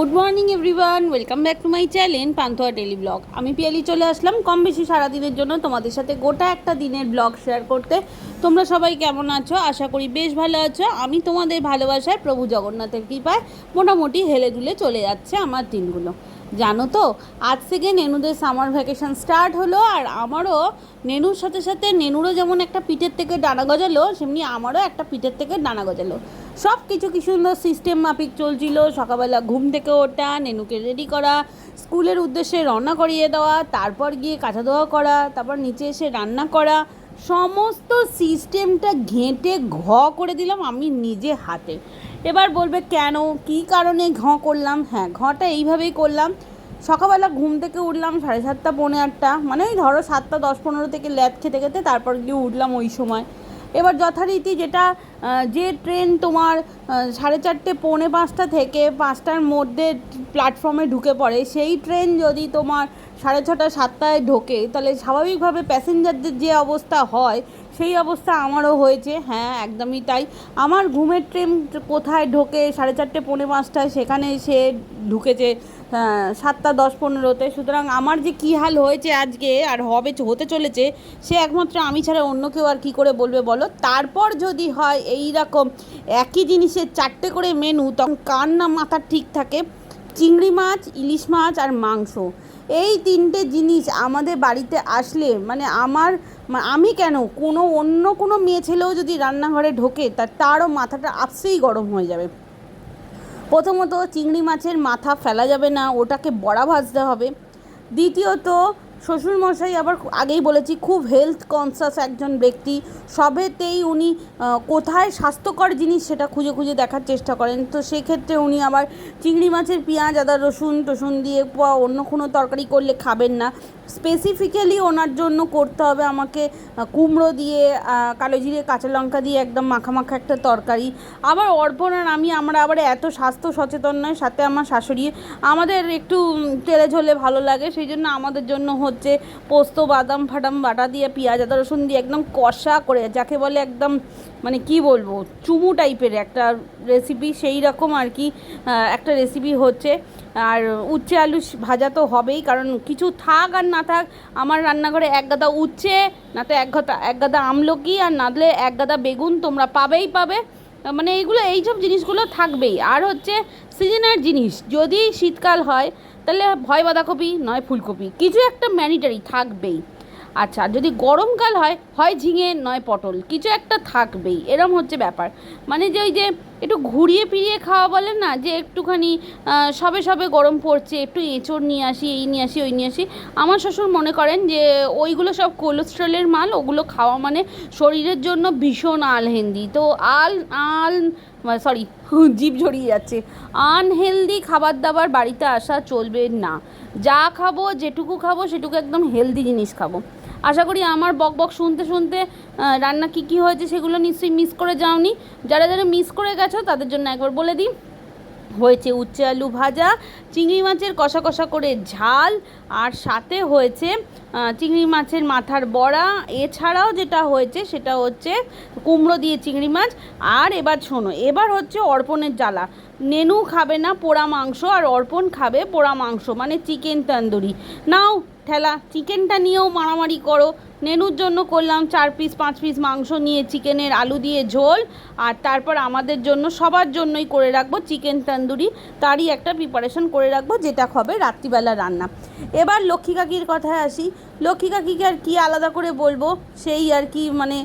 Good morning everyone welcome back to my channel Panthoya daily blog আমি পিয়ালি চলে আসলাম। কম বেশি সারাদিনের জন্য তোমাদের সাথে গোটা একটা দিনের ব্লগ শেয়ার করতে। তোমরা সবাই কেমন আছো? আশা করি বেশ ভালো আছো। আমি তোমাদের ভালোবাসায় প্রভু জগন্নাথের কৃপায় মোটামুটি হেলে দুলে চলে যাচ্ছে আমার দিনগুলো। জানো তো, আজ থেকে নেনুদের সামার ভ্যাকেশন স্টার্ট হলো আর আমারও নেনুর সাথে সাথে নেনুরও যেমন একটা পিঠের থেকে ডানা গজালো, সেমনি আমারও একটা পিঠের থেকে ডানা গজালো। সব কিছু কি সুন্দর সিস্টেম মাফিক চলছিল, সকালবেলা ঘুম থেকে ওঠা, নেনুকে রেডি করা, স্কুলের উদ্দেশ্যে রান্না করিয়ে দেওয়া, তারপর গিয়ে কাঁচা ধোয়া করা, তারপর নিচে এসে রান্না করা, সমস্ত সিস্টেমটা ঘেঁটে ঘ করে দিলাম আমি নিজে হাতে। এবার বলবে কেন, কী কারণে ঘ করলাম? হ্যাঁ ঘটা এইভাবেই করলাম। সকালবেলা ঘুম থেকে উঠলাম সাড়ে সাতটা, পৌনে আটটা। মানে ওই ধরো সাতটা, দশ, পনেরো থেকে ল্যাব খেতে খেতে তারপর গিয়ে উঠলাম ওই সময়। এবার যথারীতি যেটা যে ট্রেন তোমার সাড়ে চারটে, পৌনে পাঁচটা থেকে পাঁচটার মধ্যে প্ল্যাটফর্মে ঢুকে পড়ে, সেই ট্রেন যদি তোমার সাড়ে ছটা, সাতটায় ঢোকে। তাহলে স্বাভাবিকভাবে প্যাসেঞ্জারদের যে অবস্থা হয়, সেই অবস্থা আমারও হয়েছে। হ্যাঁ একদমই তাই। আমার ঘুমের ট্রেন কোথায় ঢোকে? সাড়ে চারটে, পৌনে পাঁচটায় সেখানে সে ঢুকেছে সাতটা, দশ, পনেরোতে। সুতরাং আমার যে কী হাল হয়েছে আজকে আর হবে, হতে চলেছে, সে একমাত্র আমি ছাড়া অন্য কেউ আর কী করে বলবে বলো? তারপর যদি হয় এই রকম একই জিনিসের চারটে করে মেনু তখন কার না মাথা ঠিক থাকে? চিংড়ি মাছ, ইলিশ মাছ আর মাংস। এই তিনটে জিনিস আমাদের বাড়িতে আসলে মানে আমার আমি কেন? কোনো অন্য কোনো মেয়ে ছেলেও যদি রান্নাঘরে ঢোকে তার তারও মাথাটা আপসেই গরম হয়ে যাবে। প্রথমত চিংড়ি মাছের মাথা ফেলা যাবে না, ওটাকে বড়া ভাজতে হবে। দ্বিতীয়ত শ্বশুরমশাই আবার আগেই বলেছি, খুব হেলথ কনসাস একজন ব্যক্তি। সবেতেই উনি কোথায় স্বাস্থ্যকর জিনিস সেটা খুঁজে খুঁজে দেখার চেষ্টা করেন। তো সেক্ষেত্রে উনি আবার চিংড়ি মাছের পেঁয়াজ, আদা, রসুন, টসুন দিয়ে অন্য কোনো তরকারি করলে খাবেন না। স্পেসিফিক্যালি ওনার জন্য করতে হবে আমাকে কুমড়ো দিয়ে কালো জিরে, কাঁচা লঙ্কা দিয়ে একদম মাখা মাখা একটা তরকারি। আবার অর্পণ আর আমি, আমরা আবার এত স্বাস্থ্য সচেতন নয়, সাথে আমার শাশুড়ি। আমাদের একটু তেলে ঝোলে ভালো লাগে, সেই জন্য আমাদের জন্য হচ্ছে পোস্ত, বাদাম, ফাটাম, বাটা দিয়ে, পেঁয়াজ, আদা, রসুন দিয়ে একদম কষা করে, যাকে বলে একদম মানে কি বলব, চুমু টাইপের একটা রেসিপি সেই রকম আর কি একটা রেসিপি হচ্ছে। আর উচ্ছে আলু ভাজা তো হবেই, কারণ কিছু থাক আর না থাক, আমার রান্নাঘরে এক গাদা উচ্ছে, না তো এক গাদা এক গাদা আমলকি, আর না দিলে এক গাদা বেগুন, তোমরা পাবেই পাবে। মানে এইগুলো, এইসব জিনিসগুলো থাকবেই। আর হচ্ছে সিজনের জিনিস, যদি শীতকাল হয়, তাহলে ভয় বাঁধাকপি, নয় ফুলকপি, কিছু একটা ম্যানিটারি থাকবেই। আচ্ছা যদি গরমকাল হয় হয় ঝিঙে, নয় পটল, কিছু একটা থাকবেই, এরম হচ্ছে ব্যাপার। মানে যে ওই যে একটু ঘুরিয়ে ফিরিয়ে খাওয়া বলে না, যে একটুখানি সবে সবে গরম পড়ছে, একটু এঁচড় নিয়ে আসি, এই নিয়ে আসি, ওই নিয়ে আসি, আমার শ্বশুর মনে করেন যে ওইগুলো সব কোলেস্ট্রলের মাল, ওগুলো খাওয়া মানে শরীরের জন্য ভীষণ আলহেন্দি তো আল আল সরি জিভ ঝরিয়ে যাচ্ছে। আনহেলদি খাবার দাবার বাড়িতে আসা চলবে না। যা খাব, যেটুকু খাব, সেটুকু একদম হেলদি জিনিস খাব। আশা করি আমার বক বক শুনতে শুনতে রান্না কি কি হয়েছে সেগুলো নিশ্চয়ই মিস করে যাওনি। যারা যারা মিস করে গেছো, তাদের জন্য একবার বলে দিই। হয়েছে উচ্চে আলু ভাজা, চিংড়ি মাছের কষা কষা করে ঝাল, আর সাথে হয়েছে চিংড়ি মাছের মাথার বড়া। এছাড়াও যেটা হয়েছে সেটা হচ্ছে কুমড়ো দিয়ে চিংড়ি মাছ। আর এবার শোনো, এবার হচ্ছে অর্পণের জ্বালা। নেনু খাবে না পোড়া মাংস, আর অর্পণ খাবে পোড়া মাংস মানে চিকেন তন্দুরি। নাও, ঠেলা, চিকেনটা নিয়েও মারামারি করো। নেনুর জন্য করলাম চার পিস পাঁচ পিস মাংস নিয়ে চিকেনের আলু দিয়ে ঝোল। আর তারপর আমাদের জন্য, সবার জন্যই করে রাখব চিকেন তন্দুরি। তারই একটা প্রিপারেশন করে রাখব, যেটা হবে রাত্রিবেলা রান্না। এবার লক্ষ্মী কাকির কথায় আসি। লক্ষ্মী কাকিকে আর কি আলাদা করে বলব? সেই আর কি মানে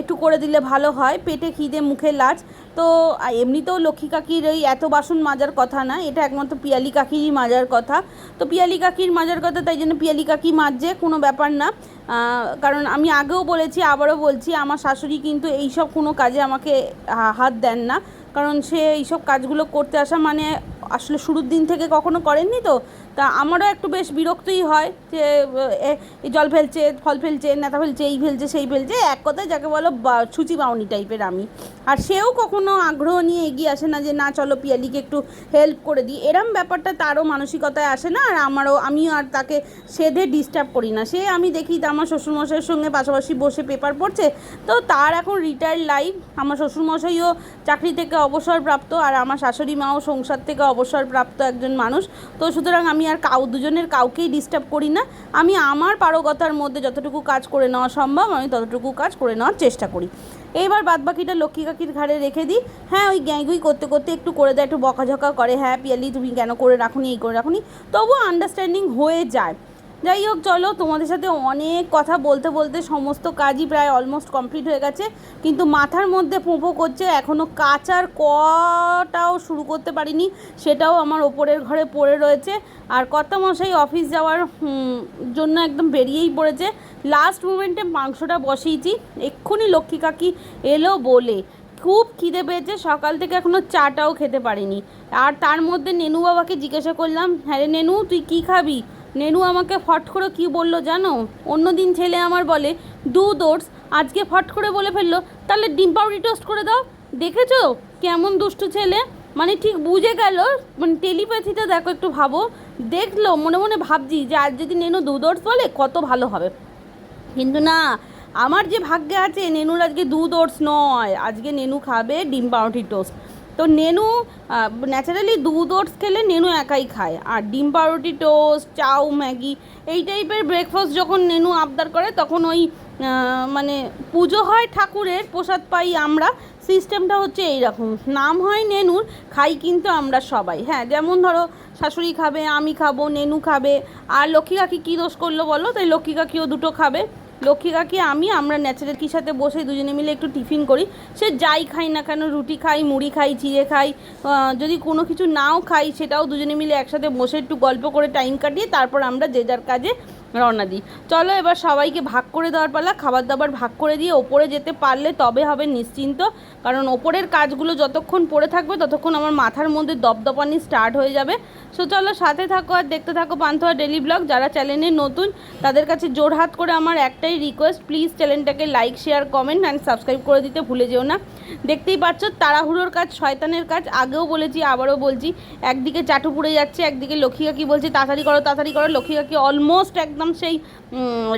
একটু করে দিলে ভালো হয়। পেটে খিদে, মুখে লাজ। তো এমনিতেও লক্ষ্মী কাকির ওই এত বাসন মাজার কথা না, এটা একমাত্র পিয়ালি কাকিরই মাজার কথা। তো পিয়ালি কাকির মাজার কথা, তাই জন্য পিয়ালি কাকি মাজছে, কোনো ব্যাপার না। কারণ আমি আগেও বলেছি, আবারও বলছি, আমার শাশুড়ি কিন্তু এইসব কোনো কাজে আমাকে হাত দেন না। কারণ সে এইসব কাজগুলো করতে আসা মানে আসলে শুরুর দিন থেকে কখনো করেননি তো? তা আমারও একটু বেশ বিরক্তই হয় যে জল ফেলছে, ফল ফেলছে, নেতা ফেলছে, এই ফেলছে, সেই ফেলছে, এক কথায় যাকে বলো ছুচি বাউনি টাইপের আমি। আর সেও কখনো আগ্রহ নিয়ে এগিয়ে আসে না যে, না, চলো পিয়ালিকে একটু হেল্প করে দিই। এরম ব্যাপারটা তারও মানসিকতায় আসে না, আর আমারও, আমিও আর তাকে সেধে ডিস্টার্ব করি না। সে আমি দেখি তা আমার শ্বশুরমশাইয়ের সঙ্গে পাশাপাশি বসে পেপার পড়ছে, তো তার এখন রিটায়ার্ড লাইফ আমার শ্বশুরমশাইও চাকরি থেকে অবসরপ্রাপ্ত, আর আমার শাশুড়ি মাও সংসার থেকে অবসরপ্রাপ্ত একজন মানুষ। তো সুতরাং আমি আর কাউ, দুজনের কাউকেই ডিস্টার্ব করি না। আমি আমার পারগতার মধ্যে যতটুকু কাজ করে নেওয়া সম্ভব, আমি ততটুকু কাজ করে নেওয়ার চেষ্টা করি। এইবার বাদ বাকিটা লক্ষ্মী কাকির ঘাড়ে রেখে দিই। হ্যাঁ ওই গ্যাঁগুই করতে করতে একটু করে দেয়, একটু বকাঝকা করে। হ্যাঁ পিয়ালি, তুমি কেন করে রাখুনি, এই করে রাখুনি? তবুও আন্ডারস্ট্যান্ডিং হয়ে যায়। যাই হোক, চলো তোমাদের সাথে অনেক কথা বলতে বলতে সমস্ত কাজই প্রায় অলমোস্ট কমপ্লিট হয়ে গেছে। কিন্তু মাথার মধ্যে পোঁপো করছে এখনও কাচার কটাও শুরু করতে পারিনি, সেটাও আমার ওপরের ঘরে পড়ে রয়েছে। আর কর্তামশাই অফিস যাওয়ার জন্য একদম বেরিয়েই পড়েছে। লাস্ট মোমেন্টে মাংসটা বসিয়েছি, এক্ষুনি লক্ষ্মী কাকি এলো বলে। খুব খিদে পেয়েছে, সকাল থেকে এখনও চাটাও খেতে পারিনি। আর তার মধ্যে নেনু বাবাকে জিজ্ঞাসা করলাম হ্যাঁ রে নেনু, তুই কী খাবি? নেনু আমাকে ফট করে কী বলল জানো? অন্যদিন ছেলে আমার বলে, দু দোর্স আজকে ফট করে বলে ফেলল, তাহলে ডিম পাউডি টোস্ট করে দাও। দেখেছ? কেমন দুষ্টু ছেলে। মানে ঠিক বুঝে গেল মানে টেলিপ্যাথিটা দেখো একটু ভাবো। দেখল, মনে মনে ভাবছি যে আজ যদি নেনু দু দোর্স বলে, কত ভালো হবে। কিন্তু না, আমার যে ভাগ্যে আছে, নেনুর আজকে দু ওটস নয়। আজকে নেনু খাবে ডিম পাউরুটি টোস্ট তো নেনু ন্যাচারালি দুধ ওটস খেলে নেনু একাই খায়। আর ডিম পাউরুটি টোস্ট, চাউ, ম্যাগি, এই টাইপের ব্রেকফাস্ট যখন নেনু আবদার করে, তখন ওই মানে পুজো হয় ঠাকুরের, প্রসাদ পাই আমরা। সিস্টেমটা হচ্ছে এইরকম। নাম হয় নেনুর, খাই কিন্তু আমরা সবাই। হ্যাঁ যেমন ধরো শাশুড়ি খাবে, আমি খাব, নেনু খাবে। আর লক্ষ্মী কাকি কী দোষ করল বলো? তাই লক্ষ্মী কাকিও দুটো খাবে। লক্ষ্মী কাকি, আমি, আমরা ন্যাচারাল কি সাথে বসে দুজনে মিলে একটু টিফিন করি। সে যাই খাই না কেন, রুটি খাই, মুড়ি খাই, চিড়ে খাই যদি কোনো কিছু নাও খাই, সেটাও দুজনে মিলে একসাথে বসে একটু গল্প করে টাইম কাটিয়ে, তারপর আমরা যে যার কাজে রওনা দিই। চলো এবার সবাইকে ভাগ করে দেওয়ার পালা খাবার দাবার ভাগ করে দিয়ে ওপরে যেতে পারলে তবে হবে নিশ্চিন্ত। কারণ ওপরের কাজগুলো যতক্ষণ পড়ে থাকবে, ততক্ষণ আমার মাথার মধ্যে দপদপানি স্টার্ট হয়ে যাবে। সো চলো সাথে থাকো আর দেখতে থাকো পান্থোয়া ডেলি ব্লগ যারা চ্যানেলে নতুন, তাদের কাছে জোরহাত করে আমার একটাই রিকোয়েস্ট প্লিজ চ্যানেলটাকে like share comment and subscribe করে দিতে ভুলে যেও না। দেখতেই পাচ্ছ, তাড়াহুড়োর কাজ, শয়তানের কাজ। আগেও বলেছি, আবারও বলছি, একদিকে চাটু পুড়ে যাচ্ছে, একদিকে লক্ষ্মী কাকি বলছে, তাড়াতাড়ি করো তাড়াতাড়ি করো। লক্ষ্মী কাকি অলমোস্ট একদম সেই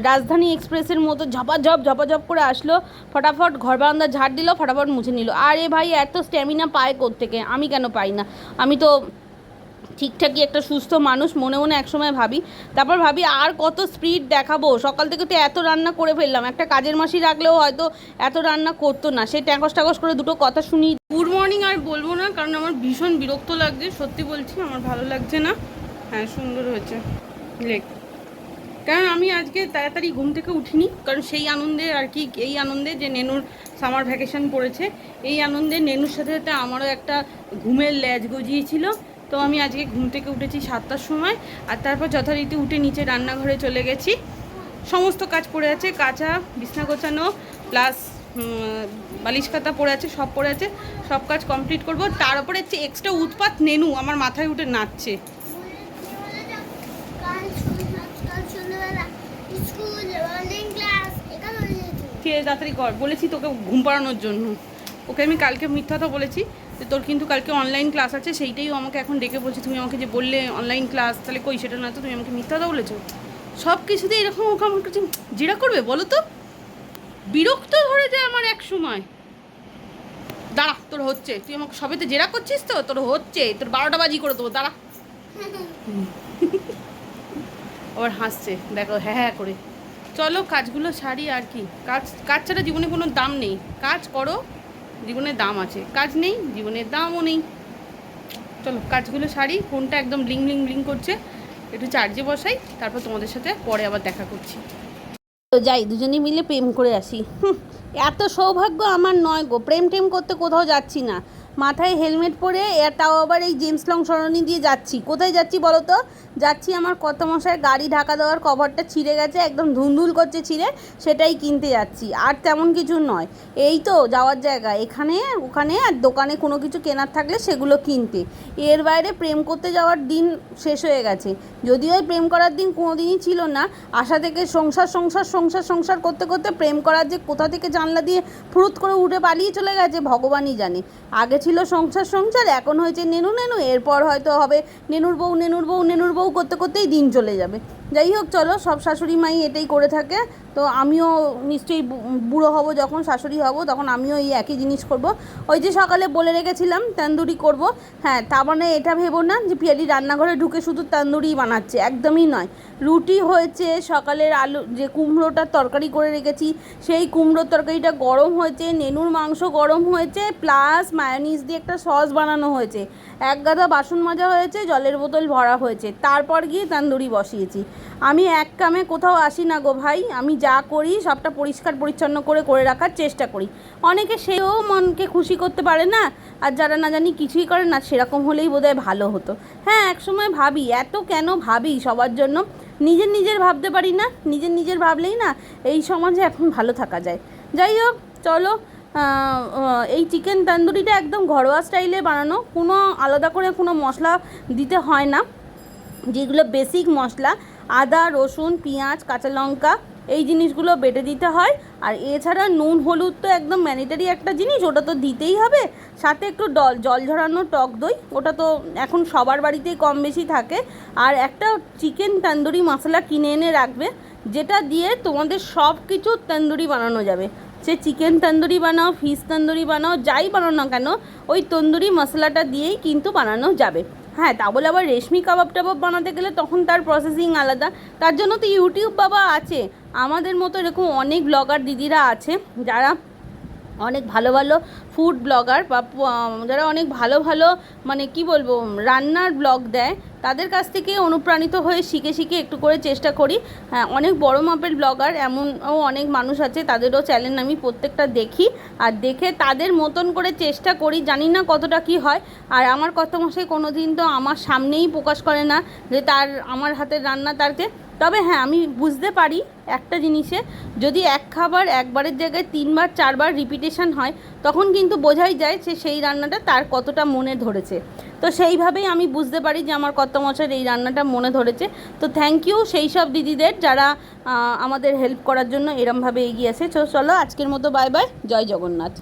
রাজধানী এক্সপ্রেসের মতো ঝপাঝপ ঝপাঝপ করে আসলো। ফটাফট ঘর বারান্দা ঝাড় দিল, ফটাফট মুছে নিল। আরে ভাই, এত স্ট্যামিনা পায় থেকে আমি কেন পাই না? আমি তো ঠিকঠাকই একটা সুস্থ মানুষ মনে মনে একসময় ভাবি। তারপর ভাবি আর কত স্পিড দেখাবো? সকাল থেকে তো এত রান্না করে ফেললাম। একটা কাজের মাসি রাখলেও হয়তো এত রান্না করতো না। সে ট্যাঙ্কস ট্যাঙ্কস করে দুটো কথা শুনি গুড মর্নিং আর বলব না, কারণ আমার ভীষণ বিরক্ত লাগছে। সত্যি বলছি, আমার ভালো লাগছে না। হ্যাঁ সুন্দর হয়েছে। লেখ কারণ আমি আজকে তাড়াতাড়ি ঘুম থেকে উঠিনি, কারণ সেই আনন্দে আর কি, এই আনন্দে যে নেনুর সামার ভ্যাকেশন পড়েছে, এই আনন্দে নেনুর সাথে সাথে আমারও একটা ঘুমের ল্যাজ গজিয়েছিল। তো আমি আজকে ঘুম থেকে উঠেছি সাতটার সময়, আর তারপর যথারীতি উঠে নিচে রান্নাঘরে চলে গেছি। সমস্ত কাজ পড়ে আছে, কাঁচা, বিছনা গোছানো প্লাস বালিশ খাতা পড়ে আছে, সব পড়ে আছে, সব কাজ কমপ্লিট করব। তার উপরে হচ্ছে এক্সট্রা উৎপাত নেনু, আমার মাথায় উঠে নাচছে। ঠিক আছে, তাড়াতাড়ি কর, বলেছি তোকে ঘুম পাড়ানোর জন্য। ওকে আমি কালকে মিথ্যা বলেছি। তোর কিন্তু কালকে অনলাইন ক্লাস আছে, সেইটাই আমাকে এখন ডেকে বলছে, তুমি আমাকে যে বললে অনলাইন ক্লাস তাহলে কই সেটা না তো, তুমি আমাকে মিথ্যা বলেছ? সব কিছুতে এরকম ওকে আমার কাছে জেরা করবে, বলো তো? বিরক্ত ধরে যায় আমার এক সময়। দাঁড়া, তোর হচ্ছে, তুই আমাকে সবেতে জেরা করছিস তো? তোর হচ্ছে, তোর বারোটা বাজি করে দেবো, দাঁড়া। আবার হাসছে, দেখো হ্যাঁ হ্যাঁ করে। চলো, কাজগুলো সারি আর কি। কাজ কাজ ছাড়া জীবনে কোনো দাম নেই। কাজ করো জীবনের দাম আছে। কাজ নেই, জীবনের দামও নেই। চলো, কাজগুলো সারি, ফোনটা একদম ব্লিং লিং ব্লিং করছে। একটু চার্জে বসাই, তারপর তোমাদের সাথে পরে আবার দেখা করছি। তো যাই দুজনে মিলে প্রেম করে আসি। এত সৌভাগ্য আমার নয় গো। প্রেম টেম করতে কোথাও যাচ্ছি না। মাথায় হেলমেট পরে তাও আবার এই জেমস লং সরণি দিয়ে যাচ্ছি। কোথায় যাচ্ছি বলো তো? যাচ্ছি আমার কত মশাই গাড়ি ঢাকা দেওয়ার কভারটা ছিঁড়ে গেছে, একদম ধুন্দুল করছে ছিঁড়ে, সেটাই কিনতে যাচ্ছি। আর তেমন কিছু নয়। এই তো যাওয়ার জায়গা। এখানে, ওখানে আর দোকানে কোনো কিছু কেনার থাকলে সেগুলো কিনতে। এর বাইরে প্রেম করতে যাওয়ার দিন শেষ হয়ে গেছে। যদিও প্রেম করার দিন কোনো দিনই ছিল না, আশা থেকে সংসার সংসার সংসার সংসার করতে করতে প্রেম করার যে কোথা থেকে জানলা দিয়ে ফুরুত করে উঠে পালিয়ে চলে গেছে, ভগবানই জানে। আগে ছিল সংসার সংসার, এখন হয়েছে নেনু নেনু, এরপর হয়তো হবে নেনুর বউ নেনুর বউ নেনুর বউ করতে করতেই দিন চলে যাবে। যাই হোক, চলো, সব শাশুড়ি মাই এটাই করে থাকে। তো আমিও নিশ্চয়ই বুড়ো হব যখন, শাশুড়ি হব, তখন আমিও এই একই জিনিস করব। ওই যে সকালে বলে রেখেছিলাম, তান্দুরি করব। হ্যাঁ তা মানে এটা ভেবো না যে পিয়ালি রান্নাঘরে ঢুকে শুধু তান্দুরি বানাচ্ছে, একদমই নয়। রুটি হয়েছে, সকালের আলু, যে কুমড়োটার তরকারি করে রেখেছি, সেই কুমড়োর তরকারিটা গরম হয়েছে, নেনুর মাংস গরম হয়েছে, প্লাস মায়োনিজ দিয়ে একটা সস বানানো হয়েছে। এক গাদা বাসন মাজা হয়েছে, জলের বোতল ভরা হয়েছে। তারপর গিয়ে তান্দুরি বসিয়েছি। আমি এক কামে কোথাও আসি না গো ভাই, আমি যা করি, সবটা পরিষ্কার পরিচ্ছন্ন করে করে রাখার চেষ্টা করি। অনেকে সেও মনকে খুশি করতে পারে না, আর যারা না জানি কিছুই করে না, সেরকম হলেই বোধহয় ভালো হতো। হ্যাঁ একসময় ভাবি, এত কেন ভাবি সবার জন্য? নিজের নিজের ভাবতে পারি না, নিজের নিজের ভাবলেই না এই সমাজে এখন ভালো থাকা যায়। যাই হোক, চলো এই চিকেন তান্দুরিটা একদম ঘরোয়া স্টাইলে বানানো, কোনো আলাদা করে কোনো মশলা দিতে হয় না। যেগুলো বেসিক মশলা, আদা, রসুন, পেঁয়াজ, কাঁচা লঙ্কা এই জিনিসগুলো বেটে দিতে হয়। আর এছাড়া নুন, হলুদ তো একদম ম্যানিটারি একটা জিনিস, ওটা তো দিতেই হবে। সাথে একটু ডল, জল ঝরানো টক দই, ওটা তো এখন সবার বাড়িতেই কম বেশি থাকে। আর একটা চিকেন তন্দুরি মশলা কিনে এনে রাখবে, যেটা দিয়ে তোমাদের সব কিছু তন্দুরি বানানো যাবে। সে চিকেন তন্দুরি বানাও ফিশ তন্দুরি বানাও, যাই বানাও না কেন, ওই তন্দুরি মশলাটা দিয়েই কিন্তু বানানো যাবে। হ্যাঁ তা বলে আবার রেশমি কাবাব টাবাব বানাতে গেলে তখন তার প্রসেসিং আলাদা। তার জন্য তো ইউটিউব বাবা আছে। আমাদের মতো এরকম অনেক ব্লগার দিদিরা আছে, যারা অনেক ভালো ভালো ফুড ব্লগার বা যারা অনেক ভালো ভালো মানে কি বলব, রান্নার ব্লগ দেয়, তাদের কাছ থেকে অনুপ্রাণিত হয়ে শিখে শিখে একটু করে চেষ্টা করি। হ্যাঁ অনেক বড় মাপের ব্লগার এমনও অনেক মানুষ আছে, তাদেরও চ্যানেল আমি প্রত্যেকটা দেখি। আর দেখে তাদের মতন করে চেষ্টা করি, জানি না কতটা কি হয়। আর আমার কথা মশাই কোনো দিন তো আমার সামনেই প্রকাশ করে না যে তার, আমার হাতের রান্না তারকে তবে হ্যাঁ আমি বুঝতে পারি একটা জিনিসে, যদি এক খাবার একবারের জায়গায় তিনবার, চারবার রিপিটেশন হয়, তখন কিন্তু বোঝাই যায় যে সেই রান্নাটা তার কতটা মনে ধরেছে। তো সেইভাবেই আমি বুঝতে পারি যে আমার কত মশার এই রান্নাটা মনে ধরেছে। তো থ্যাংক ইউ সেই সব দিদিদের যারা আমাদের হেল্প করার জন্য এরমভাবে এগিয়ে আছে চলো আজকের মতো বাই বাই জয় জগন্নাথ।